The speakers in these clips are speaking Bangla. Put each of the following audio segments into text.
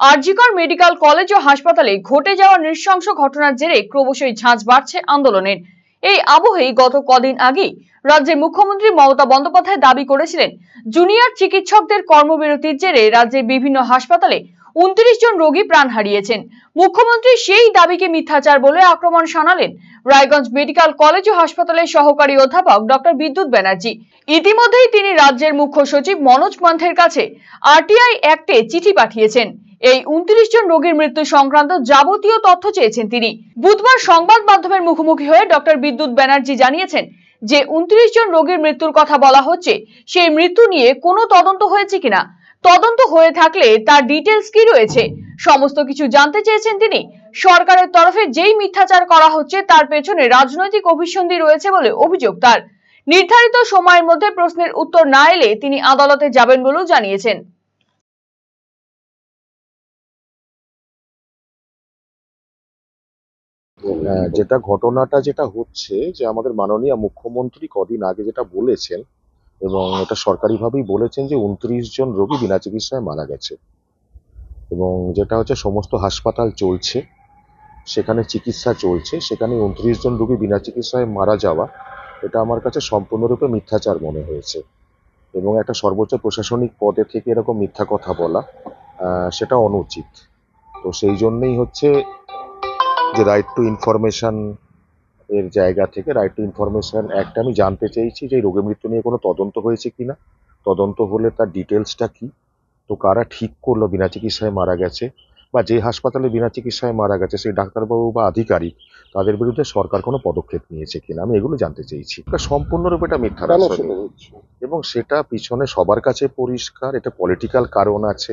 আরজিকর মেডিকেল কলেজ ও হাসপাতালে ঘটে যাওয়া নৃশংস ঘটনার জেরে ক্রমশই ঝাঁজ বাড়ছে আন্দোলনের। এই আবহেই গত কদিন আগেই রাজ্যের মুখ্যমন্ত্রী মমতা বন্দ্যোপাধ্যায় দাবি করেছিলেন, জুনিয়র চিকিৎসকদের কর্মবিরতির জেরে রাজ্যের বিভিন্ন হাসপাতালে উনত্রিশ জন রোগী প্রাণ হারিয়েছেন। মুখ্যমন্ত্রী সেই দাবিকে মিথ্যাচার বলে আক্রমণ শানালেন। রায়গঞ্জ মেডিকেল কলেজ ও হাসপাতালের সহকারী অধ্যাপক ডক্টর বিদ্যুৎ ব্যানার্জি। ইতিমধ্যেই তিনি রাজ্যের মুখ্য সচিব মনোজ পান্থের কাছে আরটিআই অ্যাক্টে চিঠি পাঠিয়েছেন। এই উনত্রিশ জন রোগীর মৃত্যু সংক্রান্ত যাবতীয় তথ্য চেয়েছেন তিনি। বুধবার সংবাদ মাধ্যমের মুখোমুখি হয়ে ডক্টর বিদ্যুৎ ব্যানার্জি জানিয়েছেন যে উনত্রিশ জন রোগীর মৃত্যুর কথা বলা হচ্ছে, সেই মৃত্যু নিয়ে কোনো তদন্ত হয়েছে কিনা? তদন্ত হয়ে থাকলে তার ডিটেলস কি রয়েছে? সমস্ত কিছু জানতে চেয়েছেন তিনি। সরকারের তরফে যেই মিথ্যাচার করা হচ্ছে, তার পেছনে রাজনৈতিক অভিসন্ধি রয়েছে বলে অভিযোগ তার। নির্ধারিত সময়ের মধ্যে প্রশ্নের উত্তর না এলে তিনি আদালতে যাবেন বলেও জানিয়েছেন। যেটা ঘটনাটা যেটা হচ্ছে যে আমাদের মাননীয় মুখ্যমন্ত্রী কদিন আগে যেটা বলেছেন এবং এটা সরকারিভাবেই বলেছেন যে উনত্রিশ জন রোগী বিনা চিকিৎসায় মারা গেছে। এবং যেটা হচ্ছে সমস্ত হাসপাতাল চলছে, সেখানে চিকিৎসা চলছে, সেখানে উনত্রিশ জন রোগী বিনা চিকিৎসায় মারা যাওয়া, এটা আমার কাছে সম্পূর্ণরূপে মিথ্যাচার মনে হয়েছে। এবং একটা সর্বোচ্চ প্রশাসনিক পদে থেকে এরকম মিথ্যা কথা বলা সেটা অনুচিত। তো সেই জন্যই হচ্ছে যে রাইট টু ইনফরমেশন এর জায়গা থেকে রাইট টু ইনফরমেশন একটা আমি জানতে চেয়েছি যে রোগের মৃত্যু নিয়ে কোনো তদন্ত হয়েছে কিনা। তদন্ত হলে তার ডিটেলসটা কি? তো কারা ঠিক করল? বিনা চিকিৎসায় মারা গেছে বা যে হাসপাতালে বিনা চিকিৎসায় মারা গেছে সেই ডাক্তারবাবু বা আধিকারিক তাদের বিরুদ্ধে সরকার কোনো পদক্ষেপ নিয়েছে কিনা? আমি এগুলো জানতে চেয়েছি। এটা সম্পূর্ণরূপে এটা মিথ্যা এবং সেটা পিছনে সবার কাছে পরিষ্কার এটা পলিটিক্যাল কারণ আছে।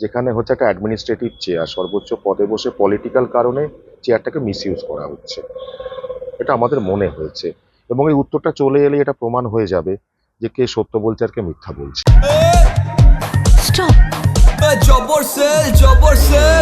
যেখানে হচ্ছে একটা অ্যাডমিনিস্ট্রেটিভ চেয়ার সর্বোচ্চ পদে বসে পলিটিক্যাল কারণে চেয়ারটাকে মিসইউজ করা হচ্ছে। এটা আমাদের মনে হয়েছে। এবং এই উত্তরটা চলে এলে এটা প্রমাণ হয়ে যাবে যে কে সত্য বলছে আর কে মিথ্যা বলছে। জবর সেল জবর সেল